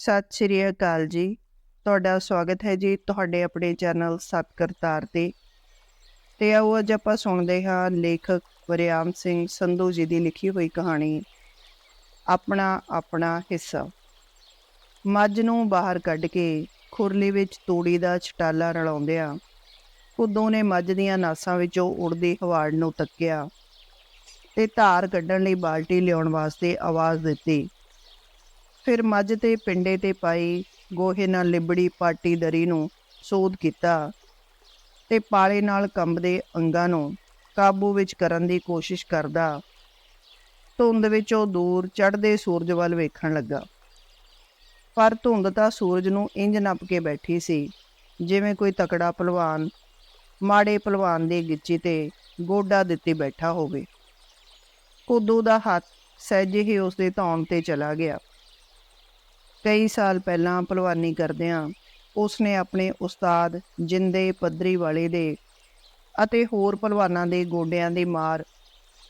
ਸਤਿ ਸ਼੍ਰੀ ਅਕਾਲ ਜੀ। ਤੁਹਾਡਾ ਸਵਾਗਤ ਹੈ ਜੀ ਤੁਹਾਡੇ ਆਪਣੇ ਚੈਨਲ ਸਤਕਰਤਾਰ ਤੇ। ਤੇ ਆਓ ਅੱਜ ਆਪਾਂ ਸੁਣਦੇ ਹਾਂ ਲੇਖਕ ਵਰਿਆਮ ਸਿੰਘ ਸੰਧੂ ਜੀ ਦੀ ਲਿਖੀ ਹੋਈ ਕਹਾਣੀ, ਆਪਣਾ ਆਪਣਾ ਹਿੱਸਾ। ਮੱਝ ਨੂੰ ਬਾਹਰ ਕੱਢ ਕੇ ਖੁਰਲੀ ਵਿੱਚ ਤੂੜੀ ਦਾ ਛਟਾਲਾ ਰਲਾਉਂਦਿਆਂ ਕੁੱਦੂ ਨੇ ਮੱਝ ਦੀਆਂ ਨਾਸਾਂ ਵਿੱਚੋਂ ਉੜਦੀ ਹਵਾੜ ਨੂੰ ਤੱਕਿਆ ਤੇ ਧਾਰ ਕੱਢਣ ਲਈ ਬਾਲਟੀ ਲਿਆਉਣ ਵਾਸਤੇ ਆਵਾਜ਼ ਦਿੱਤੀ। ਫਿਰ ਮੱਝ ਤੇ ਪਿੰਡੇ ਤੇ ਪਾਈ ਗੋਹੇ ਨਾਲ ਲਿਬੜੀ ਪਾਟੀ ਦਰੀ ਨੂੰ ਸੋਧ ਕੀਤਾ ਤੇ ਪਾਲੇ ਨਾਲ ਕੰਬਦੇ ਅੰਗਾਂ ਨੂੰ ਕਾਬੂ ਵਿੱਚ ਕਰਨ ਦੀ ਕੋਸ਼ਿਸ਼ ਕਰਦਾ। ਧੁੰਦ ਵਿੱਚੋਂ ਦੂਰ ਚੜ੍ਹਦੇ ਸੂਰਜ ਵੱਲ ਵੇਖਣ ਲੱਗਾ। ਪਰ ਧੁੰਦ ਤਾਂ ਸੂਰਜ ਨੂੰ ਇੰਜ ਨੱਪ ਕੇ ਬੈਠੀ ਸੀ, ਜਿਵੇਂ ਕੋਈ ਤਕੜਾ ਪਹਿਲਵਾਨ ਮਾੜੇ ਪਹਿਲਵਾਨ ਦੇ ਗਿੱਚੀ ਤੇ ਗੋਡਾ ਦਿੱਤੀ ਬੈਠਾ ਹੋਵੇ। ਕੁੱਦੂ ਦਾ ਹੱਥ ਸਹਿਜੇ ਹੀ ਉਸ ਦੇ ਧੌਣ ਤੇ ਚਲਾ ਗਿਆ। ਕਈ ਸਾਲ ਪਹਿਲਾਂ ਪਹਿਲਵਾਨੀ ਕਰਦਿਆਂ ਉਸ ਨੇ ਆਪਣੇ ਉਸਤਾਦ ਜਿੰਦੇ ਪੱਧਰੀ ਵਾਲੇ ਦੇ ਅਤੇ ਹੋਰ ਪਹਿਲਵਾਨਾਂ ਦੇ ਗੋਡਿਆਂ ਦੀ ਮਾਰ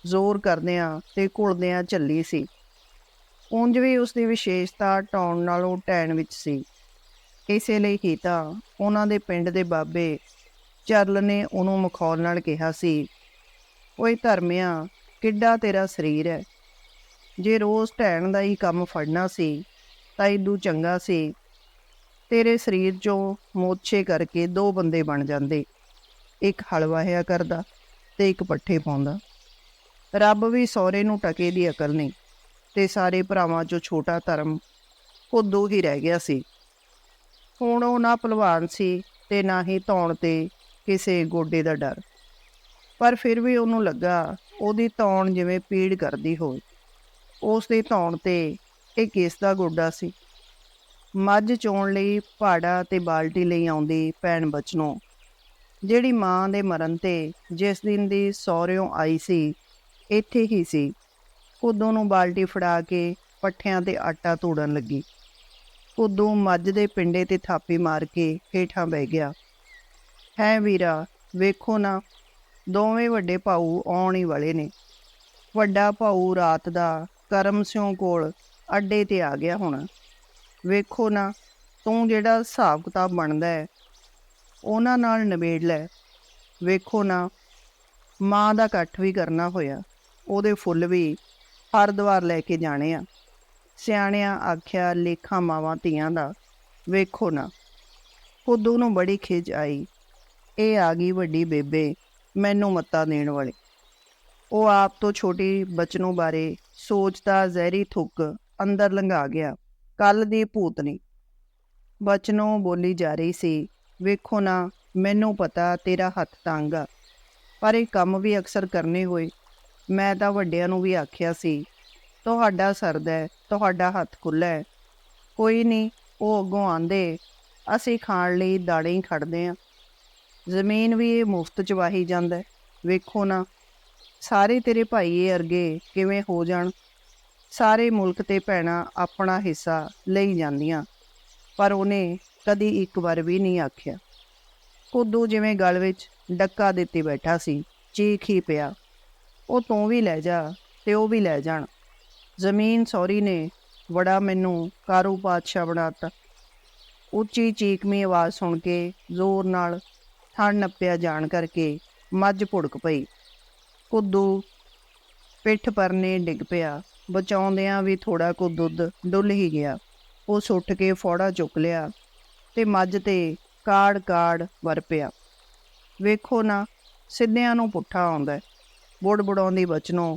ਜ਼ੋਰ ਕਰਦਿਆਂ ਤੇ ਘੁਲਦਿਆਂ ਚੱਲੀ ਸੀ। ਉਂਝ ਵੀ ਉਸ ਦੀ ਵਿਸ਼ੇਸ਼ਤਾ ਟੌਣ ਨਾਲੋਂ ਟੈਣ ਵਿੱਚ ਸੀ। ਇਸੇ ਲਈ ਹੀ ਤਾਂ ਉਹਨਾਂ ਦੇ ਪਿੰਡ ਦੇ ਬਾਬੇ ਚਰਲ ਨੇ ਉਹਨੂੰ ਮਖੌਲ ਨਾਲ ਕਿਹਾ ਸੀ, ਓਏ ਧਰਮਿਆ, ਕਿੱਡਾ ਤੇਰਾ ਸਰੀਰ ਹੈ। ਜੇ ਰੋਜ਼ ਢੈਣ ਦਾ ਹੀ ਕੰਮ ਫੜਨਾ ਸੀ ਤਾਂ ਇਦੂ ਚੰਗਾ ਸੀ। ਤੇਰੇ ਸਰੀਰ 'ਚੋਂ ਮੋਛੇ ਕਰਕੇ ਦੋ ਬੰਦੇ ਬਣ ਜਾਂਦੇ। ਇੱਕ ਹਲ ਵਾਹਿਆ ਕਰਦਾ ਤੇ ਇੱਕ ਪੱਠੇ ਪਾਉਂਦਾ। ਰੱਬ ਵੀ ਸਹੁਰੇ ਨੂੰ ਟਕੇ ਦੀ ਅਕਲ ਨਹੀਂ ਤੇ ਸਾਰੇ ਭਰਾਵਾਂ 'ਚੋਂ ਛੋਟਾ ਧਰਮ ਖੁੱਦੂ ਹੀ ਰਹਿ ਗਿਆ ਸੀ। ਹੁਣ ਉਹ ਨਾ ਭਲਵਾਨ ਸੀ ਤੇ ਨਾ ਹੀ ਧੌਣ ਤੇ ਕਿਸੇ ਗੋਡੇ ਦਾ ਡਰ। ਪਰ ਫਿਰ ਵੀ ਉਹਨੂੰ ਲੱਗਾ ਉਹਦੀ ਧੌਣ ਜਿਵੇਂ ਪੀੜ ਕਰਦੀ ਹੋਵੇ। ਉਸ ਦੀ ਧੌਣ ਤੇ ਇਹ ਕੇਸ ਦਾ ਗੋਡਾ ਸੀ। ਮੱਝ ਚੋਣ ਲਈ ਪਹਾੜਾ ਤੇ ਬਾਲਟੀ ਲਈ ਆਉਂਦੀ ਭੈਣ ਬਚਨੋ। ਜਿਹੜੀ ਮਾਂ ਦੇ ਮਰਨ ਤੇ ਜਿਸ ਦਿਨ ਦੀ ਸਹੁਰਿਓਂ ਆਈ ਸੀ, ਇੱਥੇ ਹੀ ਸੀ। ਉਦੋਂ ਨੂੰ ਬਾਲਟੀ ਫੜਾ ਕੇ ਪੱਠਿਆਂ ਤੇ ਆਟਾ ਤੋੜਨ ਲੱਗੀ। ਕੁੱਦੂ ਮੱਝ ਦੇ ਪਿੰਡੇ ਤੇ ਥਾਪੀ ਮਾਰ ਕੇ ਹੇਠਾਂ ਬਹਿ ਗਿਆ। ਹੈ ਵੀਰਾ, ਵੇਖੋ ਨਾ, ਦੋਵੇਂ ਵੱਡੇ ਭਾਊ ਆਉਣ ਹੀ ਵਾਲੇ ਨੇ। ਵੱਡਾ ਭਾਊ ਰਾਤ ਦਾ ਕਰਮ ਸਿਉਂ ਕੋਲ ਅੱਡੇ ਤੇ ਆ ਗਿਆ ਹੁਣ। ਵੇਖੋ ਨਾ, ਤੂੰ ਜਿਹੜਾ ਹਿਸਾਬ ਕਿਤਾਬ ਬਣਦਾ ਹੈ, ਉਹਨਾਂ ਨਾਲ ਨਿਬੇੜ ਲੈ। ਵੇਖੋ ਨਾ, ਮਾਂ ਦਾ ਇਕੱਠ ਵੀ ਕਰਨਾ ਹੋਇਆ, ਉਹਦੇ ਫੁੱਲ ਵੀ ਹਰਦੁਆਰ ਲੈ ਕੇ ਜਾਣੇ ਆ। ਸਿਆਣਿਆਂ ਆਖਿਆ ਲੇਖਾਂ ਮਾਵਾਂ ਧੀਆਂ ਦਾ, ਵੇਖੋ ਨਾ ਉਹ ਨੂੰ ਬੜੀ ਖਿਜ ਆਈ। ਇਹ ਆ ਗਈ ਵੱਡੀ ਬੇਬੇ, ਮੈਨੂੰ ਮੱਤਾ ਦੇਣ ਵਾਲੀ। ਉਹ ਆਪ ਤੋਂ ਛੋਟੀ ਬਚਨੋਂ ਬਾਰੇ ਸੋਚਦਾ ਜ਼ਹਿਰੀ ਥੁੱਕ ਅੰਦਰ ਲੰਘਾ ਗਿਆ। ਕੱਲ ਦੀ ਭੂਤਨੀ ਬਚਨੋਂ ਬੋਲੀ ਜਾ ਰਹੀ ਸੀ, ਵੇਖੋ ਨਾ, ਮੈਨੂੰ ਪਤਾ ਤੇਰਾ ਹੱਥ ਤੰਗ ਆ, ਪਰ ਇਹ ਕੰਮ ਵੀ ਅਕਸਰ ਕਰਨੇ ਹੋਏ। ਮੈਂ ਤਾਂ ਵੱਡਿਆਂ ਨੂੰ ਵੀ ਆਖਿਆ ਸੀ, ਤੁਹਾਡਾ ਸਰਦਾ ਹੈ, ਤੁਹਾਡਾ ਹੱਥ ਖੁੱਲਾ ਹੈ। ਕੋਈ ਨਹੀਂ, ਉਹ ਅੱਗੋਂ ਆਂਦੇ, ਅਸੀਂ ਖਾਣ ਲਈ ਦਾੜੇ ਹੀ ਖੜਦੇ ਆਂ ਜ਼ਮੀਨ ਵੀ ਇਹ ਮੁਫਤ ਚ ਵਾਹੀ ਜਾਂਦਾ ਵੇਖੋ ਨਾ, ਸਾਰੇ ਤੇਰੇ ਭਾਈ ਇਹ ਅਰਗੇ ਕਿਵੇਂ ਹੋ ਜਾਣ। ਸਾਰੇ ਮੁਲਕ ਤੇ ਭੈਣਾਂ ਆਪਣਾ ਹਿੱਸਾ ਲਈ ਜਾਂਦੀਆਂ, ਪਰ ਉਹਨੇ ਕਦੀ ਇੱਕ ਵਾਰ ਵੀ ਨਹੀਂ ਆਖਿਆ। ਕੁੱਦੂ ਜਿਵੇਂ ਗਲ ਵਿੱਚ ਡੱਕਾ ਦਿੱਤੀ ਬੈਠਾ ਸੀ, ਚੀਖ ਹੀ ਪਿਆ। ਉਹ ਤੂੰ ਵੀ ਲੈ ਜਾ ਤੇ ਉਹ ਵੀ ਲੈ ਜਾਣ। ਜ਼ਮੀਨ ਸੌਰੀ ਨੇ ਬੜਾ ਮੈਨੂੰ ਕਾਰੂ ਪਾਤਸ਼ਾਹ ਬਣਾਤਾ। ਉੱਚੀ ਚੀਕਮੀ ਆਵਾਜ਼ ਸੁਣ ਕੇ ਜ਼ੋਰ ਨਾਲ ਥਣ ਨੱਪਿਆ ਜਾਣ ਕਰਕੇ ਮੱਝ ਭੁੜਕ ਪਈ। ਕੁੱਦੂ ਪਿੱਠ ਪਰਨੇ ਡਿੱਗ ਪਿਆ। ਬਚਾਉਂਦਿਆਂ ਵੀ ਥੋੜਾ ਕੁ ਦੁੱਧ ਡੁੱਲ ਹੀ ਗਿਆ। ਉਹ ਸੁੱਟ ਕੇ ਫੋੜਾ ਚੁੱਕ ਲਿਆ ਤੇ ਮੱਝ ਤੇ ਕਾੜ ਕਾੜ ਵਰ ਪਿਆ ਵੇਖੋ ਨਾ, ਸਿੱਧਿਆਂ ਨੂੰ ਪੁੱਠਾ ਆਉਂਦਾ ਹੈ। ਬੁੜ ਬੁੜਾਉਂਦੀ ਬਚਨੋਂ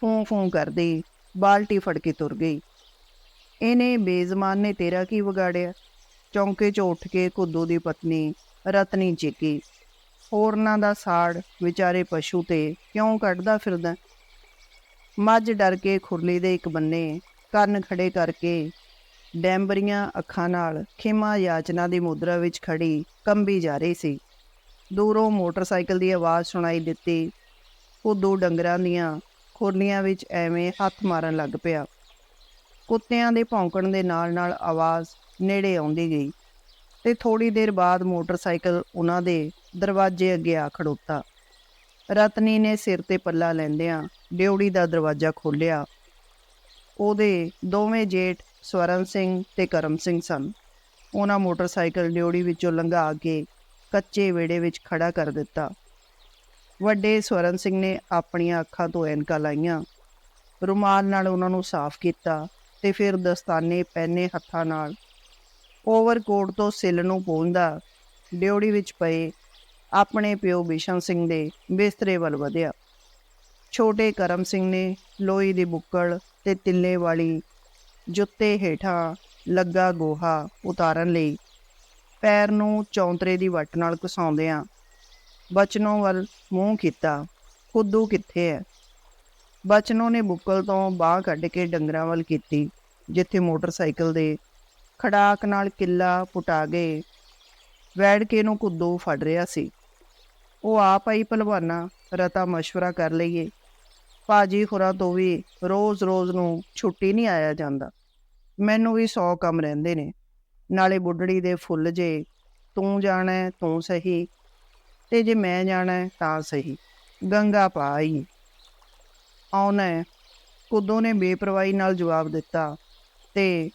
ਫੂੰ ਫੂੰ ਕਰਦੀ ਬਾਲਟੀ ਫੜ ਕੇ ਤੁਰ ਗਈ। ਇਹਨੇ ਬੇਜ਼ਮਾਨ ਨੇ ਤੇਰਾ ਕੀ ਵਿਗਾੜਿਆ? ਚੌਂਕੇ 'ਚ ਉੱਠ ਕੇ ਕੁੱਦੂ ਦੀ ਪਤਨੀ ਰਤਨੀ ਚੀਕੀ। ਹੋਰਨਾਂ ਦਾ ਸਾੜ ਵਿਚਾਰੇ ਪਸ਼ੂ ਤੇ ਕਿਉਂ ਕੱਢਦਾ ਫਿਰਦਾ? ਮੱਝ ਡਰ ਕੇ ਖੁਰਲੀ ਦੇ ਇੱਕ ਬੰਨੇ ਕੰਨ ਖੜੇ ਕਰਕੇ ਡੈਂਬਰੀਆਂ ਅੱਖਾਂ ਨਾਲ ਖਿਮਾ ਯਾਚਨਾ ਦੀ ਮੁਦਰਾ ਵਿੱਚ ਖੜੀ ਕੰਬੀ ਜਾ ਰਹੀ ਸੀ। ਦੂਰੋਂ ਮੋਟਰਸਾਈਕਲ ਦੀ ਆਵਾਜ਼ ਸੁਣਾਈ ਦਿੱਤੀ। ਕੁੱਦੂ ਡੰਗਰਾਂ ਦੀਆਂ ਖੁਰਲੀਆਂ ਵਿੱਚ ਐਵੇਂ ਹੱਥ ਮਾਰਨ ਲੱਗ ਪਿਆ। ਕੁੱਤਿਆਂ ਦੇ ਭੌਂਕਣ ਦੇ ਨਾਲ-ਨਾਲ ਆਵਾਜ਼ ਨੇੜੇ ਆਉਂਦੀ ਗਈ ਤੇ ਥੋੜੀ ਦੇਰ ਬਾਅਦ ਮੋਟਰਸਾਈਕਲ ਉਹਨਾਂ ਦੇ ਦਰਵਾਜ਼ੇ ਅੱਗੇ ਆ ਖੜੋਤਾ। ਰਤਨੀ ਨੇ ਸਿਰ ਤੇ ਪੱਲਾ ਲੈਂਦਿਆਂ ਡਿਉੜੀ ਦਾ ਦਰਵਾਜ਼ਾ ਖੋਲ੍ਹਿਆ। ਉਹਦੇ ਦੋਵੇਂ ਜੇਠ ਸਵਰਨ ਸਿੰਘ ਤੇ ਕਰਮ ਸਿੰਘ ਸਨ। ਉਹਨਾਂ ਮੋਟਰਸਾਈਕਲ ਡਿਓੜੀ ਵਿੱਚੋਂ ਲੰਘਾ ਕੇ ਕੱਚੇ ਵਿਹੜੇ ਵਿੱਚ ਖੜਾ ਕਰ ਦਿੱਤਾ। ਵੱਡੇ ਸਵਰਨ ਸਿੰਘ ਨੇ ਆਪਣੀਆਂ ਅੱਖਾਂ ਤੋਂ ਐਨਕਾਂ ਲਾਈਆਂ। ਰੁਮਾਲ ਨਾਲ ਉਹਨਾਂ ਨੂੰ ਸਾਫ਼ ਕੀਤਾ ਤੇ ਫਿਰ ਦਸਤਾਨੇ ਪਹਿਨੇ ਹੱਥਾਂ ਨਾਲ। ਓਵਰਕੋਟ ਤੋਂ ਸਿਲ ਨੂੰ ਪੂੰਝਦਾ ਡਿਓੜੀ ਵਿੱਚ ਪਏ ਆਪਣੇ ਪਿਓ ਬਿਸ਼ਨ ਸਿੰਘ ਦੇ ਬਿਸਤਰੇ ਵੱਲ ਵਧਿਆ। ਛੋਟੇ ਕਰਮ ਸਿੰਘ ਨੇ ਲੋਹੀ ਦੀ ਬੁੱਕਲ ਤੇ ਤਿੱਲੇ ਵਾਲੀ ਜੁੱਤੇ ਹੇਠਾਂ ਲੱਗਾ ਗੋਹਾ ਉਤਾਰਨ ਲਈ ਪੈਰ ਨੂੰ ਚੌਂਤਰੇ ਦੀ ਵੱਟ ਨਾਲ ਘਸਾਉਂਦਿਆਂ ਬਚਨੋਂ ਵੱਲ ਮੂੰਹ ਕੀਤਾ ਖੁੱਦੂ ਕਿੱਥੇ ਹੈ ਬਚਨੋਂ ਨੇ ਬੁੱਕਲ ਤੋਂ ਬਾਹ ਕੱਢ ਕੇ ਡੰਗਰਾਂ ਵੱਲ ਕੀਤੀ, ਜਿੱਥੇ ਮੋਟਰਸਾਈਕਲ ਦੇ ਖੜਾਕ ਨਾਲ ਕਿੱਲਾ ਪੁਟਾ ਗਏ ਵੈੜ ਕੇ ਨੂੰ ਕੁੱਦੂ ਫੜ ਰਿਹਾ ਸੀ। ਉਹ ਆਪ ਆਈ ਭਲਵਾਨਾ, ਰਤਾ ਮਸ਼ਵਰਾ ਕਰ ਲਈਏ। ਪਾਜੀ ਹੋਰਾਂ ਤੋਂ ਵੀ ਰੋਜ਼-ਰੋਜ਼ ਨੂੰ ਛੁੱਟੀ ਨਹੀਂ ਆਇਆ ਜਾਂਦਾ। ਮੈਨੂੰ ਵੀ 100 ਕੰਮ ਰਹਿੰਦੇ ਨੇ। ਨਾਲੇ ਬੁੱਢੜੀ ਦੇ ਫੁੱਲ ਜੇ ਤੂੰ ਜਾਣਾ, ਤੂੰ ਸਹੀ। ਤੇ ਜੇ ਮੈਂ ਜਾਣਾ, ਤਾਂ ਸਹੀ। ਗੰਗਾ ਪਾਈ ਆਉਣਾ ਹੈ। ਕੁੱਦੋ ਨੇ ਬੇਪਰਵਾਹੀ ਨਾਲ ਜਵਾਬ ਦਿੱਤਾ ਤੇ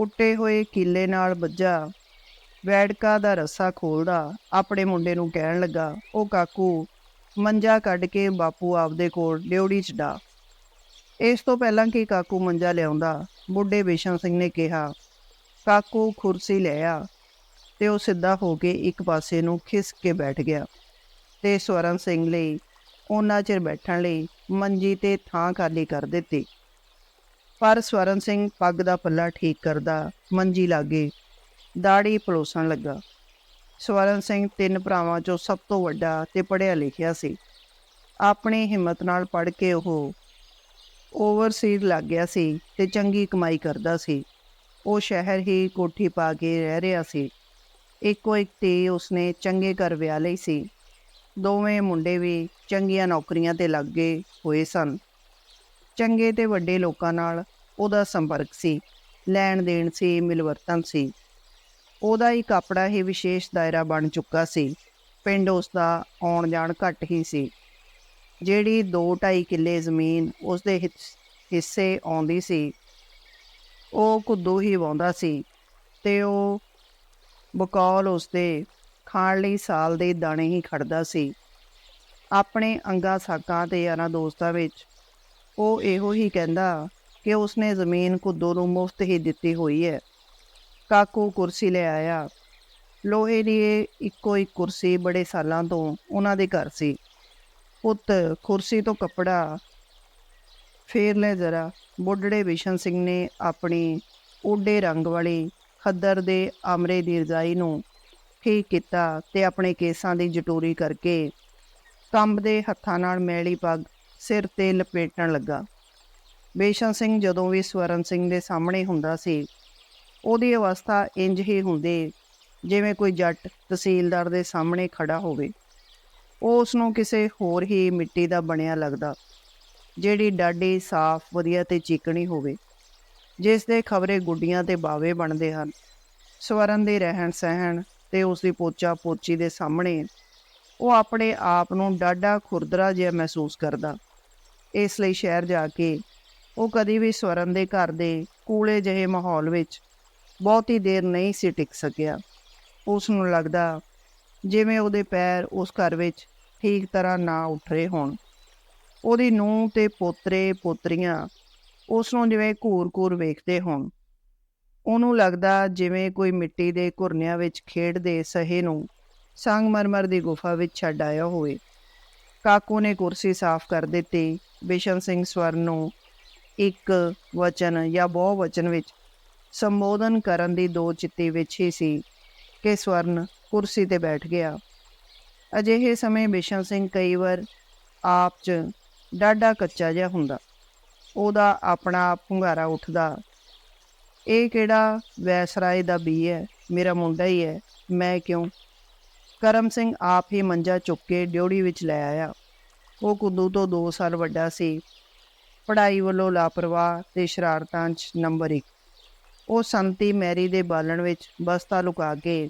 ਉੱਟੇ ਹੋਏ ਕੀਲੇ ਨਾਲ ਵੱਜਾ ਵੈੜਕਾ ਦਾ ਰੱਸਾ ਖੋਲਦਾ ਆਪਣੇ ਮੁੰਡੇ ਨੂੰ ਕਹਿਣ ਲੱਗਾ ਉਹ ਕਾਕੂ, ਮੰਜਾ ਕੱਢ ਕੇ ਬਾਪੂ ਆਪਦੇ ਕੋਲ ਡਿਉੜੀ ਚ ਡਾ। ਇਸ ਤੋਂ ਪਹਿਲਾਂ ਕਿ ਕਾਕੂ ਮੰਜਾ ਲਿਆਉਂਦਾ, ਬੁੱਢੇ ਬਿਸ਼ਨ ਸਿੰਘ ਨੇ ਕਿਹਾ, ਕਾਕੂ ਕੁਰਸੀ ਲੈ ਆ। ਤੇ ਉਹ ਸਿੱਧਾ ਹੋ ਕੇ ਇੱਕ ਪਾਸੇ ਨੂੰ ਖਿਸਕ ਕੇ ਬੈਠ ਗਿਆ ਤੇ ਸਵਰਨ ਸਿੰਘ ਲਈ ਉਹਨਾਂ ਚਿਰ ਬੈਠਣ ਲਈ ਮੰਜੀ ਤੇ ਥਾਂ ਖਾਲੀ ਕਰ ਦਿੱਤੀ। ਪਰ ਸਵਰਨ ਸਿੰਘ ਪੱਗ ਦਾ ਪੱਲਾ ਠੀਕ ਕਰਦਾ ਮੰਜੀ ਲਾਗੇ ਦਾੜੀ ਪਲੋਸਣ ਲੱਗਾ। ਸਵਰਨ ਸਿੰਘ ਤਿੰਨ ਭਰਾਵਾਂ ਚੋਂ ਸਭ ਤੋਂ ਵੱਡਾ ਤੇ ਪੜ੍ਹਿਆ ਲਿਖਿਆ ਸੀ। ਆਪਣੀ ਹਿੰਮਤ ਨਾਲ ਪੜ੍ਹ ਕੇ ਉਹ ਓਵਰਸੀਜ਼ ਲੱਗ ਗਿਆ ਸੀ ਤੇ ਚੰਗੀ ਕਮਾਈ ਕਰਦਾ ਸੀ। ਉਹ ਸ਼ਹਿਰ ਹੀ ਕੋਠੀ ਪਾ ਕੇ ਰਹਿ ਰਿਹਾ ਸੀ। ਇੱਕੋ ਇੱਕ ਤੇ ਉਸਨੇ ਚੰਗੇ ਘਰ ਵਿਆਹ ਲਈ ਸੀ। ਦੋਵੇਂ ਮੁੰਡੇ ਵੀ ਚੰਗੀਆਂ ਨੌਕਰੀਆਂ ਤੇ ਲੱਗੇ ਹੋਏ ਸਨ। ਚੰਗੇ ਤੇ ਵੱਡੇ ਲੋਕਾਂ ਨਾਲ ਉਹਦਾ ਸੰਪਰਕ ਸੀ। ਲੈਣ ਦੇਣ ਸੀ, ਮਿਲਵਰਤਨ ਸੀ। ਉਹਦਾ ਇੱਕ ਆਪਣਾ ਹੀ ਵਿਸ਼ੇਸ਼ ਦਾਇਰਾ ਬਣ ਚੁੱਕਾ ਸੀ। ਪਿੰਡ ਉਸ ਦਾ ਆਉਣ ਜਾਣ ਘੱਟ ਹੀ ਸੀ। ਜਿਹੜੀ 2.5 ਕਿੱਲੇ ਜ਼ਮੀਨ ਉਸ ਦੇ ਹਿੱਸੇ ਆਉਂਦੀ ਸੀ, ਉਹ ਕੁੱਦੂ ਹੀ ਵਾਉਂਦਾ ਸੀ ਤੇ ਉਹ ਬਕੌਲ ਉਸ ਦੇ ਖਾਣ ਲਈ ਸਾਲ ਦੇ ਦਾਣੇ ਹੀ ਖੜਦਾ ਸੀ। ਆਪਣੇ ਅੰਗਾ ਸਾਕਾਂ ਤੇ ਯਾਰਾਂ ਦੋਸਤਾਂ ਵਿੱਚ ਉਹ ਇਹੋ ਹੀ ਕਹਿੰਦਾ ਕਿ ਉਸਨੇ ਜ਼ਮੀਨ ਕੁੱਦੂ ਨੂੰ ਮੁਫਤ ਹੀ ਦਿੱਤੀ ਹੋਈ ਹੈ। ਕਾਕੂ ਕੁਰਸੀ ਲੈ ਆਇਆ। ਲੋਹੇ ਦੀ ਇਹ ਇੱਕੋ ਇੱਕ ਕੁਰਸੀ ਬੜੇ ਸਾਲਾਂ ਤੋਂ ਉਹਨਾਂ ਦੇ ਘਰ ਸੀ। ਪੁੱਤ, ਕੁਰਸੀ ਤੋਂ ਕੱਪੜਾ ਫੇਰ ਲੈ ਜ਼ਰਾ। ਬੁੱਢੜੇ ਵਿਸ਼ਨ ਸਿੰਘ ਨੇ ਆਪਣੀ ਓਡੇ ਰੰਗ ਵਾਲੀ ਖੱਦਰ ਦੇ ਆਮਰੇ ਦੀ ਰਜ਼ਾਈ ਨੂੰ ਠੀਕ ਕੀਤਾ ਤੇ ਆਪਣੇ ਕੇਸਾਂ ਦੀ ਜਟੂਰੀ ਕਰਕੇ ਕੰਬਦੇ ਹੱਥਾਂ ਨਾਲ ਮੈਲੀ ਪੱਗ ਸਿਰ ਤੇ ਲਪੇਟਣ ਲੱਗਾ। ਬੇਸ਼ਨ ਸਿੰਘ ਜਦੋਂ ਵੀ ਸਵਰਨ ਸਿੰਘ ਦੇ ਸਾਹਮਣੇ ਹੁੰਦਾ ਸੀ ਉਹਦੀ ਅਵਸਥਾ ਇੰਜ ਹੀ ਹੁੰਦੀ, ਜਿਵੇਂ ਕੋਈ ਜੱਟ ਤਹਿਸੀਲਦਾਰ ਦੇ ਸਾਹਮਣੇ ਖੜਾ ਹੋਵੇ। ਉਹ ਉਸ ਨੂੰ ਕਿਸੇ ਹੋਰ ਹੀ ਮਿੱਟੀ ਦਾ ਬਣਿਆ ਲੱਗਦਾ, ਜਿਹੜੀ ਡਾਢੀ, ਸਾਫ਼, ਵਧੀਆ ਤੇ ਚੀਕਣੀ ਹੋਵੇ, ਜਿਸ ਦੇ ਖਬਰੇ ਗੁੱਡੀਆਂ ਤੇ ਬਾਵੇ ਬਣਦੇ ਹਨ। ਸਵਰਨ ਦੇ ਰਹਿਣ ਸਹਿਣ ਤੇ ਉਸ ਦੀ ਪੋਚਾ ਪੋਚੀ ਦੇ ਸਾਹਮਣੇ ਉਹ ਆਪਣੇ ਆਪ ਨੂੰ ਡਾਢਾ ਖੁਰਦਰਾ ਜਿਹਾ ਮਹਿਸੂਸ ਕਰਦਾ। ਇਸ ਲਈ ਸ਼ਹਿਰ ਜਾ ਕੇ ਉਹ ਕਦੀ ਵੀ ਸਵਰਨ ਦੇ ਘਰ ਦੇ ਕੂਲੇ ਜਿਹੇ ਮਾਹੌਲ ਵਿੱਚ ਬਹੁਤੀ ਦੇਰ ਨਹੀਂ ਸੀ ਟਿਕ ਸਕਿਆ। ਉਸ ਨੂੰ ਲੱਗਦਾ ਜਿਵੇਂ ਉਹਦੇ ਪੈਰ ਉਸ ਘਰ ਵਿੱਚ ਠੀਕ ਤਰ੍ਹਾਂ ਨਾ ਉੱਠ ਰਹੇ ਹੋਣ। ਉਹਦੀ ਨੂੰਹ ਤੇ ਪੋਤਰੇ, ਪੋਤਰੀਆਂ ਉਸ ਨੂੰ ਜਿਵੇਂ ਘੂਰ-ਘੂਰ ਵੇਖਦੇ ਹੋਣ। ਉਹਨੂੰ ਲੱਗਦਾ ਜਿਵੇਂ ਕੋਈ ਮਿੱਟੀ ਦੇ ਘੁਰਨਿਆਂ ਵਿੱਚ ਖੇਡਦੇ ਸਹੇ ਨੂੰ ਸੰਗਮਰਮਰ ਦੀ ਗੁਫਾ ਵਿੱਚ ਛੱਡ ਆਇਆ ਹੋਵੇ। ਕਾਕੂ ਨੇ ਕੁਰਸੀ ਸਾਫ਼ ਕਰ ਦਿੱਤੀ। ਬਿਸ਼ਨ ਸਿੰਘ ਸਵਰ ਨੂੰ ਇੱਕ ਵਚਨ ਜਾਂ ਬਹੁ ਵਚਨ ਵਿੱਚ ਸੰਬੋਧਨ ਕਰਨ ਦੀ ਦੋ ਚਿੱਤੀ ਵਿੱਚ ਹੀ ਸੀ ਕਿ ਸਵਰਨ ਕੁਰਸੀ ਤੇ ਬੈਠ ਗਿਆ। ਅਜਿਹੇ ਸਮੇਂ ਬਿਸ਼ਨ ਸਿੰਘ ਕਈ ਵਾਰ ਆਪ 'ਚ ਡਾਢਾ ਕੱਚਾ ਜਿਹਾ ਹੁੰਦਾ। ਉਹਦਾ ਆਪਣਾ ਆਪ ਹੁੰਗਾਰਾ ਉੱਠਦਾ। ਇਹ ਕਿਹੜਾ ਵੈਸਰਾਏ ਦਾ ਬੀ ਹੈ? ਮੇਰਾ ਮੁੰਡਾ ਹੀ ਹੈ। ਮੈਂ ਕਿਉਂ? ਕਰਮ ਸਿੰਘ ਆਪ ਹੀ ਮੰਜਾ ਚੁੱਕ ਕੇ ਡਿਉੜੀ ਵਿੱਚ ਲੈ ਆਇਆ। ਉਹ ਕੁੱਦੂ ਤੋਂ 2 ਸਾਲ ਵੱਡਾ ਸੀ। ਪੜ੍ਹਾਈ ਵੱਲੋਂ ਲਾਪਰਵਾਹ ਤੇ ਸ਼ਰਾਰਤਾਂ 'ਚ ਨੰਬਰ 1 ਉਹ ਸੰਤੀ ਮੈਰੀ ਦੇ ਬਾਲਣ ਵਿੱਚ ਬਸਤਾ ਲੁਕਾ ਕੇ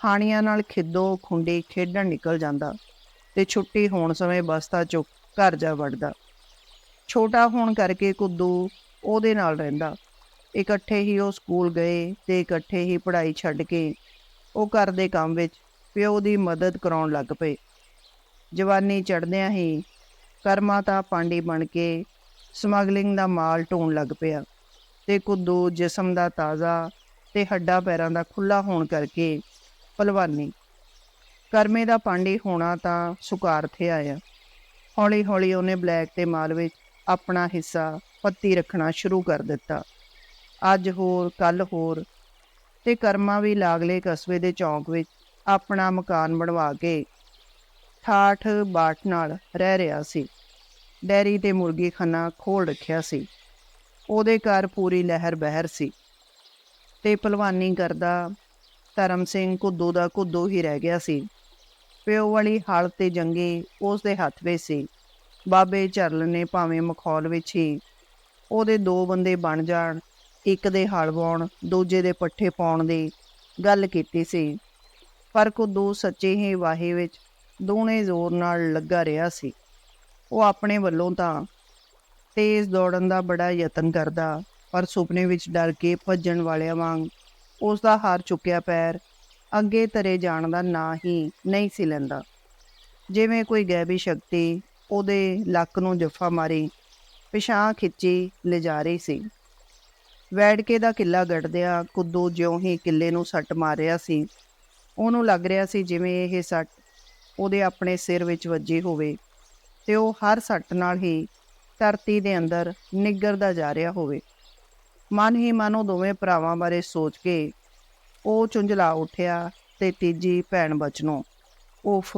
ਹਾਣੀਆਂ ਨਾਲ ਖਿੱਦੋ ਖੁੰਡੀ ਖੇਡਣ ਨਿਕਲ ਜਾਂਦਾ ਤੇ ਛੁੱਟੀ ਹੋਣ ਸਮੇਂ ਬਸਤਾ ਚੁੱਕ ਘਰ ਜਾ ਵੜਦਾ। ਛੋਟਾ ਹੋਣ ਕਰਕੇ ਕੁੱਦੂ ਉਹਦੇ ਨਾਲ ਰਹਿੰਦਾ। ਇਕੱਠੇ ਹੀ ਉਹ ਸਕੂਲ ਗਏ ਤੇ ਇਕੱਠੇ ਹੀ ਪੜ੍ਹਾਈ ਛੱਡ ਕੇ ਉਹ ਘਰ ਦੇ ਕੰਮ ਵਿੱਚ ਪਿਓ ਦੀ ਮਦਦ ਕਰਾਉਣ ਲੱਗ ਪਏ। ਜਵਾਨੀ ਚੜ੍ਹਦਿਆਂ ਹੀ ਕਰਮਾ ਤਾਂ ਪਾਂਡੀ ਬਣ ਕੇ ਸਮਗਲਿੰਗ ਦਾ ਮਾਲ ਢੋਣ ਲੱਗ ਪਿਆ। ਤੇ ਕੁੱਦੂ ਜਿਸਮ ਦਾ ਤਾਜ਼ਾ ਤੇ ਹੱਡਾ ਪੈਰਾਂ ਦਾ ਖੁੱਲਾ ਹੋਣ ਕਰਕੇ ਭਲਵਾਨੀ। ਕਰਮੇ ਦਾ ਪਾਂਡੀ ਹੋਣਾ ਤਾਂ ਸੁਕਾਰਥੇ ਆਇਆ। ਹੌਲੀ ਹੌਲੀ ਉਹਨੇ ਬਲੈਕ ਤੇ ਮਾਲ ਵਿੱਚ ਆਪਣਾ ਹਿੱਸਾ ਪੱਤੀ ਰੱਖਣਾ ਸ਼ੁਰੂ ਕਰ ਦਿੱਤਾ। ਅੱਜ ਹੋਰ ਕੱਲ ਹੋਰ ਤੇ ਕਰਮਾ ਵੀ ਲਾਗਲੇ ਕਸਬੇ ਦੇ ਚੌਂਕ ਵਿੱਚ ਆਪਣਾ ਮਕਾਨ ਬਣਵਾ ਕੇ ਠਾਠ ਬਾਟ ਨਾਲ ਰਹਿ ਰਿਹਾ ਸੀ। ਡੈਰੀ ਤੇ ਮੁਰਗੀ ਖਾਨਾ ਖੋਲ ਰੱਖਿਆ ਸੀ। ਉਹਦੇ ਘਰ ਪੂਰੀ ਲਹਿਰ ਬਹਿਰ ਸੀ। ਤੇ ਭਲਵਾਨੀ ਕਰਦਾ ਧਰਮ ਸਿੰਘ ਕੁੱਦੋ ਦਾ ਕੁੱਦੂ ਹੀ ਰਹਿ ਗਿਆ ਸੀ। ਪਿਓ ਵਾਲੀ ਹਲ ਤੇ ਜੰਗੇ ਉਸ ਦੇ ਹੱਥ ਵਿੱਚ ਸੀ। ਬਾਬੇ ਚਰਲ ਨੇ ਭਾਵੇਂ ਮਖੌਲ ਵਿੱਚ ਹੀ ਉਹਦੇ ਦੋ ਬੰਦੇ ਬਣ ਜਾਣ, ਇੱਕ ਦੇ ਹਲ ਵਾਉਣ, ਦੂਜੇ ਦੇ ਪੱਠੇ ਪਾਉਣ ਦੀ ਗੱਲ ਕੀਤੀ ਸੀ। ਪਰ ਕੁੱਦੂ ਸੱਚੇ ਹੀ ਵਾਹੇ ਵਿੱਚ ਦੋਨੇ ਜ਼ੋਰ ਨਾਲ ਲੱਗਾ ਰਿਹਾ ਸੀ। ਉਹ ਆਪਣੇ ਵੱਲੋਂ ਤਾਂ ਤੇਜ਼ ਦੌੜਨ ਦਾ ਬੜਾ ਯਤਨ ਕਰਦਾ, ਪਰ ਸੁਪਨੇ ਵਿੱਚ ਡਰ ਕੇ ਭੱਜਣ ਵਾਲਿਆਂ ਵਾਂਗ ਉਸ ਦਾ ਹਾਰ ਚੁੱਕਿਆ ਪੈਰ ਅੱਗੇ ਤਰੇ ਜਾਣ ਦਾ ਨਾਂ ਹੀ ਨਹੀਂ ਸੀ ਲੈਂਦਾ। ਜਿਵੇਂ ਕੋਈ ਗੈਬੀ ਸ਼ਕਤੀ ਉਹਦੇ ਲੱਕ ਨੂੰ ਜੱਫਾ ਮਾਰੀ ਪਿਛਾਂ ਖਿੱਚੀ ਲਿਜਾ ਰਹੀ ਸੀ। ਵੈੜਕੇ ਦਾ ਕਿੱਲਾ ਗੱਡਦਿਆਂ ਕੁੱਦੂ ਜਿਉਂ ਹੀ ਕਿੱਲੇ ਨੂੰ ਸੱਟ ਮਾਰ ਰਿਹਾ ਸੀ। ਉਹਨੂੰ ਲੱਗ ਰਿਹਾ ਸੀ ਜਿਵੇਂ ਇਹ ਸੱਟ ਉਹਦੇ ਆਪਣੇ ਸਿਰ ਵਿੱਚ ਵੱਜੀ ਹੋਵੇ, ਤੇ ਉਹ ਹਰ ਸੱਟ ਨਾਲ ਹੀ ਧਰਤੀ ਦੇ ਅੰਦਰ ਨਿੱਗਰਦਾ ਜਾ ਰਿਹਾ ਹੋਵੇ। ਮਨ ਹੀ ਮਨ ਉਹ ਦੋਵੇਂ ਭਰਾਵਾਂ ਬਾਰੇ ਸੋਚ ਕੇ ਉਹ ਚੁੰਝਲਾ ਉੱਠਿਆ ਤੇ ਤੀਜੀ ਭੈਣ ਬਚਨੋਂ, ਉਫ,